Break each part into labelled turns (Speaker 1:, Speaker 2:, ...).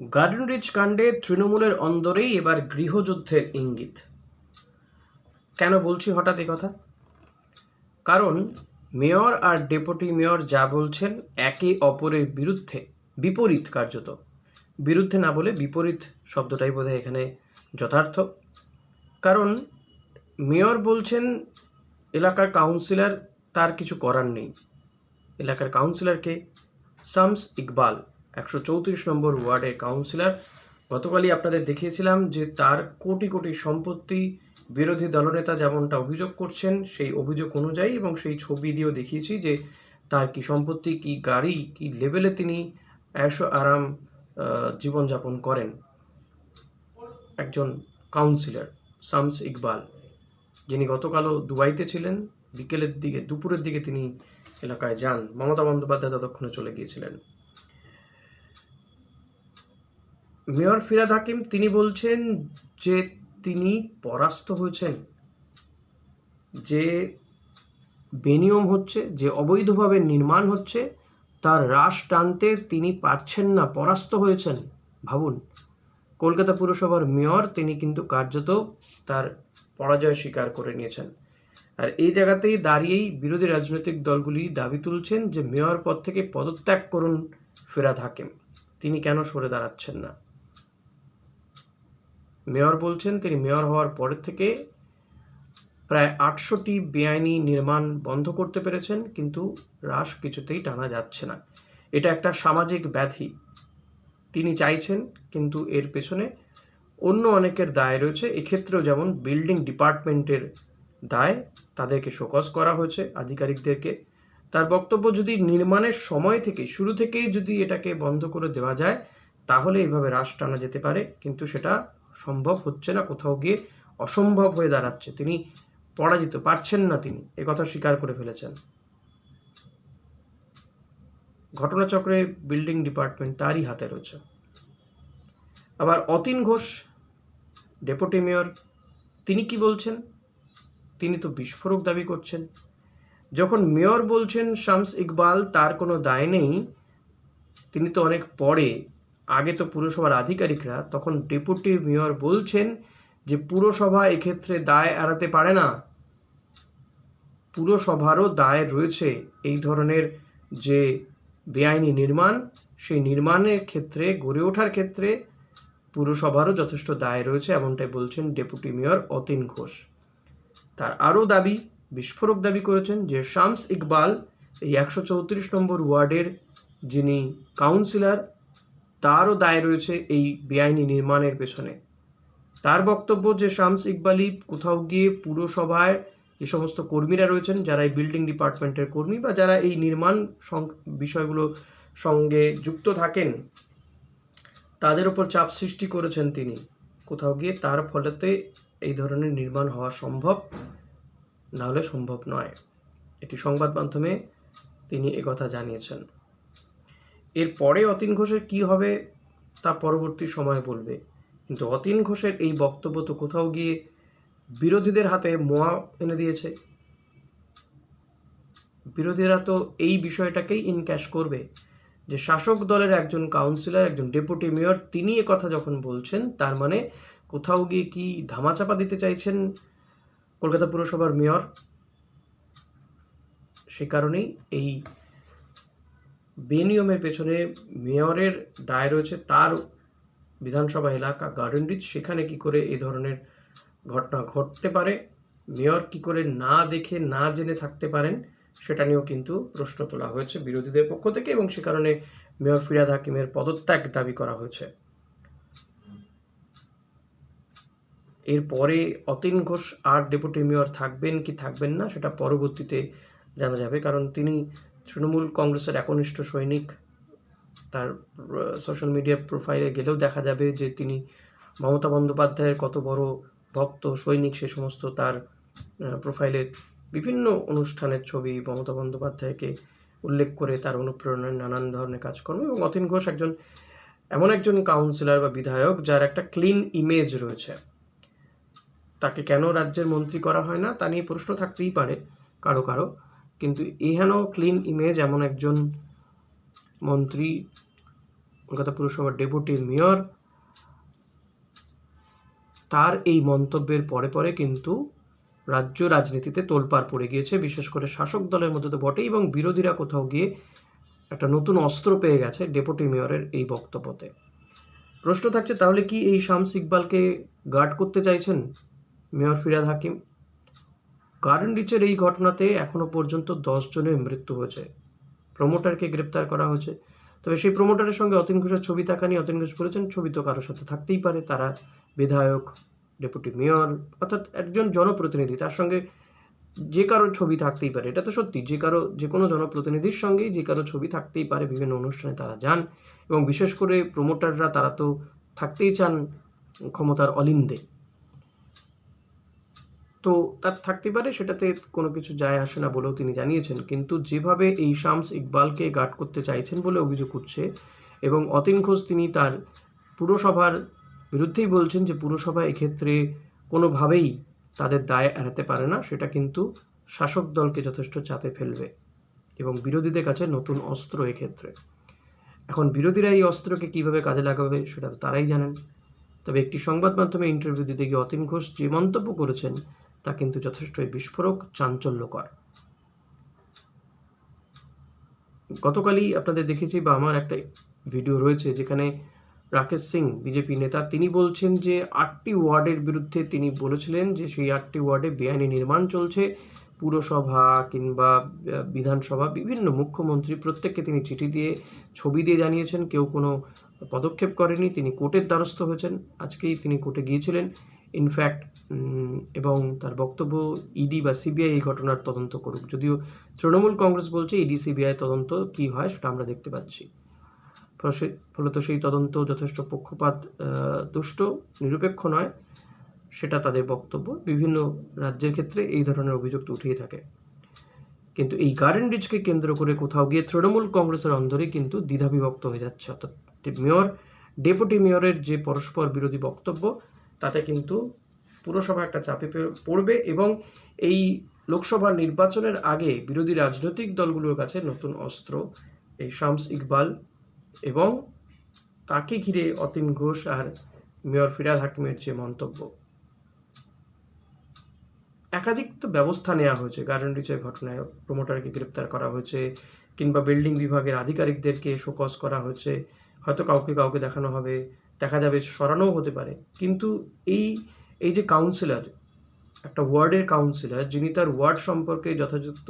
Speaker 1: Garden rich কাণ্ডে তৃণমূলের অন্দরেই এবার গৃহযুদ্ধের ইঙ্গিত। কেন বলছি হঠাৎ এই কথা? কারণ মেয়র আর ডেপুটি মেয়র যা বলছেন একে অপরের বিরুদ্ধে বিপরীত কার্যত। বিরুদ্ধে না বলে বিপরীত শব্দটাই বোধহয় এখানে যথার্থ। কারণ মেয়র বলছেন, এলাকার কাউন্সিলর, তার কিছু করার নেই। এলাকার কাউন্সিলরকে শামস ইকবাল একশো চৌত্রিশ নম্বর ওয়ার্ডের কাউন্সিলর। গতকালই আপনাদের দেখিয়েছিলাম যে তার কোটি কোটি সম্পত্তি বিরোধী দলনেতা যেমনটা অভিযোগ করছেন, সেই অভিযোগ অনুযায়ী এবং সেই ছবি দিয়েও দেখিয়েছি যে তার কি সম্পত্তি, কি গাড়ি, কি লেভেলে তিনি এশো আরাম জীবনযাপন করেন। একজন কাউন্সিলর, শামস ইকবাল, যিনি গতকালও দুবাইতে ছিলেন। বিকেলের দিকে, দুপুরের দিকে তিনি এলাকায় যান। মমতা বন্দ্যোপাধ্যায় ততক্ষণে চলে গিয়েছিলেন। মেয়র ফিরাদ হাকিম, তিনি বলছেন যে তিনি পরাস্ত হয়েছেন, যে বেনিয়ম হচ্ছে, যে অবৈধভাবে নির্মাণ হচ্ছে, তার হ্রাস টানতে তিনি পারছেন না, পরাস্ত হয়েছেন, ভাবুন। কলকাতা পুরসভার মেয়র, তিনি কিন্তু কার্যত তার পরাজয় স্বীকার করে নিয়েছেন। আর এই জায়গাতেই দাঁড়িয়েই বিরোধী রাজনৈতিক দলগুলি দাবি তুলছেন যে মেয়র পদ থেকে পদত্যাগ করুন ফেরাদ হাকিম। তিনি কেন সরে দাঁড়াচ্ছেন না? মেয়র বলছেন, তিনি মেয়র হওয়ার পরের থেকে প্রায় আটশোটি বেআইনি নির্মাণ বন্ধ করতে পেরেছেন, কিন্তু হ্রাস কিছুতেই টানা যাচ্ছে না। এটা একটা সামাজিক ব্যাধি। তিনি চাইছেন, কিন্তু এর পেছনে অন্য অনেকের দায় রয়েছে। এক্ষেত্রেও যেমন বিল্ডিং ডিপার্টমেন্টের দায়, তাদেরকে শোকজ করা হয়েছে আধিকারিকদেরকে। তার বক্তব্য, যদি নির্মাণের সময় থেকে, শুরু থেকেই যদি এটাকে বন্ধ করে দেওয়া যায়, তাহলে এইভাবে হ্রাস টানা যেতে পারে, কিন্তু সেটা সম্ভব হচ্ছে না, কোথাও গিয়ে অসম্ভব হয়ে দাঁড়াচ্ছে। তিনি পরাজিত, পারছেন না তিনি কথা স্বীকার করে ফেলেছেন। ঘটনাচক্রে বিল্ডিং ডিপার্টমেন্ট তারই হাতে রয়েছে। আবার অতীন ঘোষ, ডেপুটি মেয়র, তিনি কি বলছেন? তিনি তো বিস্ফোরক দাবি করছেন। যখন মেয়র বলছেন শামস ইকবাল, তার কোনো দায় নেই, তিনি তো অনেক পরে আগে তো পুরসভার আধিকারিকরা, তখন ডেপুটি মেয়র বলছেন যে পুরসভা এক্ষেত্রে দায় এড়াতে পারে না। পুরসভারও দায় রয়েছে এই ধরনের যে বেআইনি নির্মাণ, সেই নির্মাণের ক্ষেত্রে, গড়ে ওঠার ক্ষেত্রে পুরসভারও যথেষ্ট দায় রয়েছে, এমনটাই বলছেন ডেপুটি মেয়র অতীন ঘোষ। তার আরও দাবি, বিস্ফোরক দাবি করেছেন যে শামস ইকবাল, এই একশো চৌত্রিশ নম্বর ওয়ার্ডের যিনি কাউন্সিলর তারও দায় রয়েছে এই বেআইনি নির্মাণের পেছনে। তার বক্তব্য যে শামস ইকবালি কোথাও গিয়ে পুরসভায় যে সমস্ত কর্মীরা রয়েছেন, যারা এই বিল্ডিং ডিপার্টমেন্টের কর্মী বা যারা এই নির্মাণ বিষয়গুলো সঙ্গে যুক্ত থাকেন, তাদের উপর চাপ সৃষ্টি করেছেন তিনি। কোথাও গিয়ে তার ফলেতে এই ধরনের নির্মাণ হওয়া সম্ভব না হলে সম্ভব নয়। এটি সংবাদ মাধ্যমে তিনি একথা জানিয়েছেন। এরপরে অতীন ঘোষের কি হবে তা পরবর্তী সময় বলবে। কিন্তু অতীন ঘোষের এই বক্তব্য তো কোথাও গিয়ে বিরোধীদের হাতে মোয়া এনে দিয়েছে। বিরোধীরা তো এই বিষয়টাকেই ইনক্যাশ করবে যে শাসক দলের একজন কাউন্সিলর, একজন ডেপুটি মেয়র, তিনি কথা যখন বলছেন, তার মানে কোথাও গিয়ে কি ধামাচাপা দিতে চাইছেন কলকাতা পুরসভার মেয়র? সে কারণেই এই বেনিয়মের পেছনে মেয়রের দায় রয়েছে। তার বিধানসভা এলাকা গার্ডেন রিচ সেখানে কি করে এই ধরনের ঘটনা ঘটতে পারে? মেয়র কি করে না দেখে, না জেনে থাকতে পারেন? সেটা নিয়েও কিন্তু প্রশ্ন তোলা হয়েছে বিরোধীদের পক্ষ থেকে এবং সে কারণে মেয়র ফিরাদ হাকিমের পদত্যাগ দাবি করা হয়েছে। এরপরে অতীন ঘোষ আর ডেপুটি মেয়র থাকবেন কি থাকবেন না সেটা পরবর্তীতে জানা যাবে। কারণ তিনি তৃণমূল কংগ্রেসের একনিষ্ঠ সৈনিক তার সোশ্যাল মিডিয়া প্রোফাইলে গেলেও দেখা যাবে যে তিনি মমতা বন্দ্যোপাধ্যায়ের কত বড় ভক্ত, সৈনিক সে সমস্ত তার প্রোফাইলে বিভিন্ন অনুষ্ঠানের ছবি মমতা বন্দ্যোপাধ্যায়কে উল্লেখ করে তার অনুপ্রেরণায় নানান ধরনের কাজকর্ম এবং অতীন ঘোষ একজন, এমন একজন কাউন্সিলর বা বিধায়ক যার একটা ক্লিন ইমেজ রয়েছে। তাকে কেন রাজ্যের মন্ত্রী করা হয় না তা নিয়ে প্রশ্ন থাকতেই পারে কারও কারও। কিন্তু এহেন ক্লিন ইমেজ এমন একজন মন্ত্রী, কলকাতা পুরসভার ডেপুটি মেয়র, তার এই মন্তব্যের পরে পরে কিন্তু রাজ্য রাজনীতিতে তোলপাড় পড়ে গিয়েছে। বিশেষ করে শাসক দলের মধ্যে তো বটেই এবং বিরোধীরা কোথাও গিয়ে একটা নতুন অস্ত্র পেয়ে গেছে ডেপুটি মেয়রের এই বক্তব্যতে। প্রশ্ন থাকছে, তাহলে কি এই শামস ইকবালকে গার্ড করতে চাইছেন মেয়র ফিরাদ হাকিম? গার্ডেন রিচের এই ঘটনাতে এখনও পর্যন্ত দশ জনের মৃত্যু হয়েছে। প্রমোটারকে গ্রেপ্তার করা হয়েছে। তবে সেই প্রমোটারের সঙ্গে অতীন ঘোষের ছবি থাকা নিয়ে অতীন ঘোষ বলেছেন, ছবি তো কারোর সাথে থাকতেই পারে। তারা বিধায়ক ডেপুটি মেয়র অর্থাৎ একজন জনপ্রতিনিধি, তার সঙ্গে যে কারও ছবি থাকতেই পারে। এটা তো সত্যি, যে কারও, যে কোনো জনপ্রতিনিধির সঙ্গেই যে কারও ছবি থাকতেই পারে বিভিন্ন অনুষ্ঠানে তারা যান। এবং বিশেষ করে প্রমোটাররা তারা তো থাকতেই চান ক্ষমতার অলিন্দে। তো তার থাকতে পারে, সেটাতে কোনো কিছু যায় আসে না বলেও তিনি জানিয়েছেন। কিন্তু যেভাবে এই শামস ইকবালকে গার্ড করতে চাইছেন বলে অভিযোগ উঠছে এবং অতীন ঘোষ তিনি তার পুরসভার বিরুদ্ধেই বলছেন যে পুরসভা এক্ষেত্রে কোনোভাবেই তাদের দায় এড়াতে পারে না, সেটা কিন্তু শাসক দলকে যথেষ্ট চাপে ফেলবে এবং বিরোধীদের কাছে নতুন অস্ত্র এক্ষেত্রে। এখন বিরোধীরা এই অস্ত্রকে কীভাবে কাজে লাগাবে সেটা তো তারাই জানেন। তবে একটি সংবাদ মাধ্যমে ইন্টারভিউ দিতে গিয়ে অতীন ঘোষ যে মন্তব্য করেছেন তা কিন্তু যথেষ্টই বিস্ফোরক, চাঞ্চল্যকর। গতকালই আপনাদের দেখেছি বা আমার একটা ভিডিও রয়েছে যেখানে রাকেশ সিং, বিজেপি নেতা, তিনি বলছেন যে আটটি ওয়ার্ডের বিরুদ্ধে তিনি বলেছিলেন যে সেই আটটি ওয়ার্ডে বেআইনি নির্মাণ চলছে। পুরসভা কিংবা বিধানসভা, বিভিন্ন মুখ্যমন্ত্রী প্রত্যেককে তিনি চিঠি দিয়ে, ছবি দিয়ে জানিয়েছেন। কেউ কোনো পদক্ষেপ করেনি, তিনি কোর্টের দ্বারস্থ হয়েছেন। আজকেই তিনি কোর্টে গিয়েছিলেন। ইনফ্যাক্ট এবং তার বক্তব্য ইডি বা সিবিআই এই ঘটনার তদন্ত করুক। যদিও তৃণমূল কংগ্রেস বলছে ইডি সিবিআই তদন্ত কি হয় সেটা আমরা দেখতে পাচ্ছি। ফলত সেই তদন্ত যথেষ্ট পক্ষপাত দুষ্ট, নিরপেক্ষ নয়, সেটা তাদের বক্তব্য। বিভিন্ন রাজ্যের ক্ষেত্রে এই ধরনের অভিযোগ তো উঠেই থাকে। কিন্তু এই গার্ডেন রিচকে কেন্দ্র করে কোথাও গিয়ে তৃণমূল কংগ্রেসের অন্দরে কিন্তু দ্বিধাবিভক্ত হয়ে যাচ্ছে। অর্থাৎ মেয়র, ডেপুটি মেয়রের যে পরস্পর বিরোধী বক্তব্য তাতে কিন্তু পুরসভা একটা চাপে পড়বে এবং এই লোকসভা নির্বাচনের আগে বিরোধী রাজনৈতিক দলগুলোর কাছে নতুন অস্ত্র, এই শামস ইকবাল এবং তাকে ঘিরে অতীন ঘোষ আর মেয়র ফিরাদ হাকিমের যে মন্তব্য। একাধিক তো ব্যবস্থা নেওয়া হয়েছে, গার্ডেন রিচের ঘটনায় প্রমোটারকে গ্রেপ্তার করা হয়েছে কিংবা বিল্ডিং বিভাগের আধিকারিকদেরকে শোকজ করা হয়েছে, হয়তো কাউকে কাউকে দেখানো হবে। দেখা যাবে, সরানোও হতে পারে। কিন্তু এই এই যে কাউন্সিলর একটা ওয়ার্ডের কাউন্সিলর যিনি তার ওয়ার্ড সম্পর্কে যথাযথ,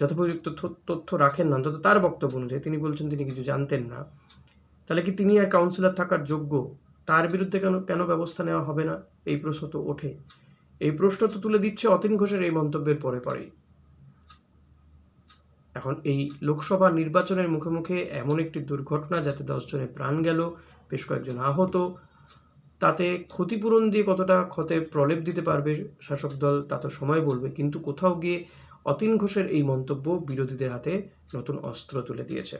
Speaker 1: যথোপযুক্ত তথ্য রাখেন না, অন্তত তার বক্তব্য অনুযায়ী, তিনি বলছেন তিনি কিছু জানতেন না, তাহলে কি তিনি আর কাউন্সিলর থাকার যোগ্য? তার বিরুদ্ধে কেন কেন ব্যবস্থা নেওয়া হবে না? এই প্রশ্ন তো ওঠে। এই প্রশ্ন তো তুলে দিচ্ছে অতীন ঘোষের এই মন্তব্যের পরে পরেই। এখন এই লোকসভা নির্বাচনের মুখে মুখে এমন একটি দুর্ঘটনা যাতে দশ জনের প্রাণ গেল বেশ কয়েকজন আহত। তাতে ক্ষতিপূরণ দিয়ে কতটা ক্ষতে প্রলেপ দিতে পারবে শাসক দল, তা তো সময় বলবে। কিন্তু কোথাও গিয়ে অতীন ঘোষের এই মন্তব্য বিরোধীদের হাতে নতুন অস্ত্র তুলে দিয়েছে।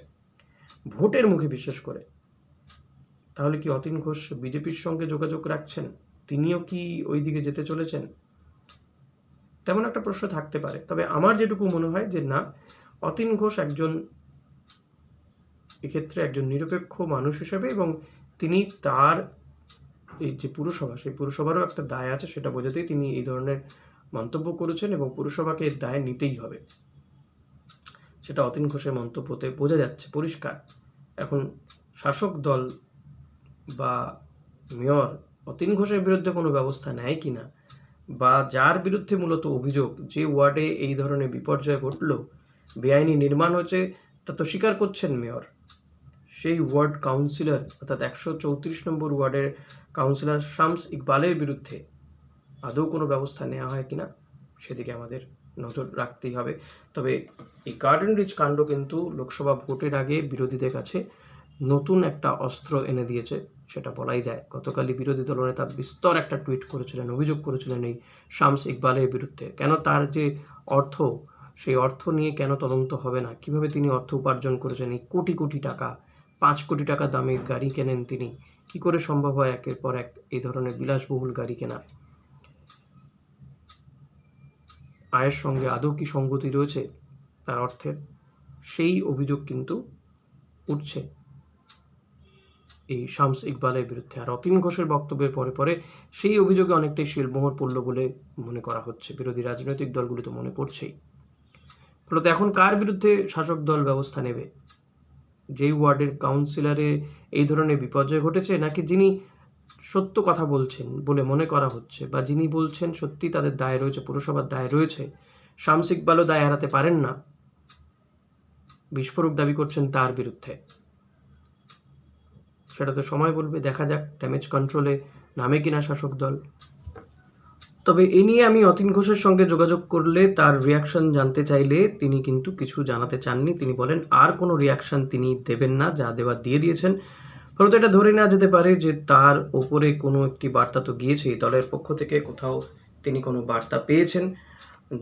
Speaker 1: ভোটের মুখে বিশেষ করে। তাহলে কি অতীন ঘোষ বিজেপির সঙ্গে যোগাযোগ রাখছেন? তিনিও কি ওই দিকে যেতে চলেছেন? তেমন একটা প্রশ্ন থাকতে পারে। তবে আমার যেটুকু মনে হয় যে না, অতীন ঘোষ একজন এক্ষেত্রে একজন নিরপেক্ষ মানুষ হিসেবে এবং তিনি তার এই যে পুরসভা, সেই পুরসভারও একটা দায় আছে, সেটা বোঝাতেই তিনি এই ধরনের মন্তব্য করেছেন এবং পুরসভাকে এর দায় নিতেই হবে। সেটা অতীন ঘোষের মন্তব্যতে বোঝা যাচ্ছে, পরিষ্কার। এখন শাসক দল বা মেয়র অতীন ঘোষের বিরুদ্ধে কোনো ব্যবস্থা নেয় কিনা বা যার বিরুদ্ধে মূলত অভিযোগ যে ওয়ার্ডে এই ধরনের বিপর্যয় ঘটল, বেআইনি নির্মাণ হয়েছে, তা তো স্বীকার করছেন মেয়র। সেই ওয়ার্ড কাউন্সিলর, অর্থাৎ একশো চৌত্রিশ নম্বর ওয়ার্ডের কাউন্সিলর শামস ইকবালের বিরুদ্ধে আদৌ কোনো ব্যবস্থা নেওয়া হয় কিনা, সেদিকে আমাদের নজর রাখতেই হবে। তবে এই গার্ডেন রিচ কাণ্ড কিন্তু লোকসভা ভোটের আগে বিরোধীদের কাছে নতুন একটা অস্ত্র এনে দিয়েছে, সেটা বলাই যায়। গতকালই বিরোধী দলনেতা বিস্তর একটা টুইট করেছিলেন, অভিযোগ করেছিলেন এই শামস ইকবালের বিরুদ্ধে। কেন তার যে অর্থ, সেই অর্থ নিয়ে কেন তদন্ত হবে না? কীভাবে তিনি অর্থ উপার্জন করেছেন? এই কোটি কোটি টাকা পাঁচ কোটি টাকা দামের গাড়ি কেনেন তিনি। কি করে সম্ভব হয় একের পর এক এই ধরনের বিলাসবহুল গাড়ি কেনা? আয়ের সঙ্গে আদৌ কি সঙ্গতি রয়েছে? তার অর্থের সেই অভিযোগ কিন্তু উঠছে। এই শামস ইকবালের বিরুদ্ধে। আর অতীন ঘোষের বক্তব্যের পরে পরে সেই অভিযোগে অনেকটাই শিলমোহর পড়ল বলে মনে করা হচ্ছে। বিরোধী রাজনৈতিক দলগুলি তো মনে করছেই ফলত এখন কার বিরুদ্ধে শাসক দল ব্যবস্থা নেবে? যেই ওয়ার্ডের কাউন্সিলরে এই ধরনের বিপর্যয় ঘটেছে, নাকি যিনি সত্য কথা বলছেন বলে মনে করা হচ্ছে বা যিনি বলছেন সত্যি তাদের দায় রয়েছে, পুরসভার দায় রয়েছে, শামসিক ইকবালও দায় এড়াতে পারেন না? বিস্ফোরক দাবি করছেন তার বিরুদ্ধে। সেটা তো সময় বলবে, দেখা যাক ড্যামেজ কন্ট্রোলে নামে কিনা শাসক দল। তবে এ নিয়ে আমি অতীন ঘোষের সঙ্গে যোগাযোগ করলে তার রিয়াকশন জানতে চাইলে তিনি কিন্তু কিছু জানাতে চাননি। তিনি বলেন, আর কোনো রিয়াকশন তিনি দেবেন না, যা দেওয়ার দিয়ে দিয়েছেন। ফলত এটা ধরে নেওয়া যেতে পারে যে তার ওপরে কোনো একটি বার্তা তো গিয়েছেই দলের পক্ষ থেকে কোথাও তিনি কোনো বার্তা পেয়েছেন,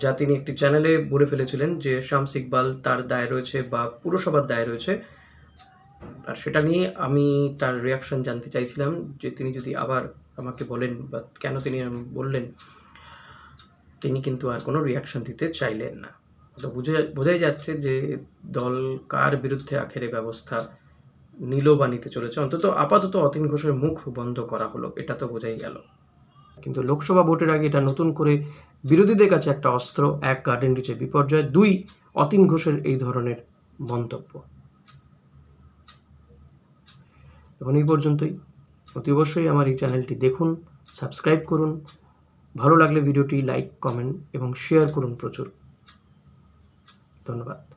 Speaker 1: যা তিনি একটি চ্যানেলে বলে ফেলেছিলেন যে শামস ইকবাল তার দায় রয়েছে বা পুরসভার দায় রয়েছে। আর সেটা নিয়ে আমি তার রিয়াকশন জানতে চাইছিলাম যে তিনি যদি আবার আমাকে বলেন বা কেন তিনি বললেন, তিনি কিন্তু আর কোনো রিয়াকশন দিতে চাইলেন না। তো বুঝে, বোঝাই যাচ্ছে যে দল কার বিরুদ্ধে আখেরে ব্যবস্থা নিল বা নিতে চলেছে। অন্তত আপাতত অতীন ঘোষের মুখ বন্ধ করা হলো, এটা তো বোঝাই গেল। কিন্তু লোকসভা ভোটের আগে এটা নতুন করে বিরোধীদের কাছে একটা অস্ত্র, এক গার্ডেন রিচে বিপর্যয়, দুই অতীন ঘোষের এই ধরনের মন্তব্য। এখন এই পর্যন্তই। অতি অবশ্যই আমার এই চ্যানেলটি দেখুন, সাবস্ক্রাইব করুন। ভালো লাগলে ভিডিওটি লাইক, কমেন্ট এবং শেয়ার করুন প্রচুর। ধন্যবাদ।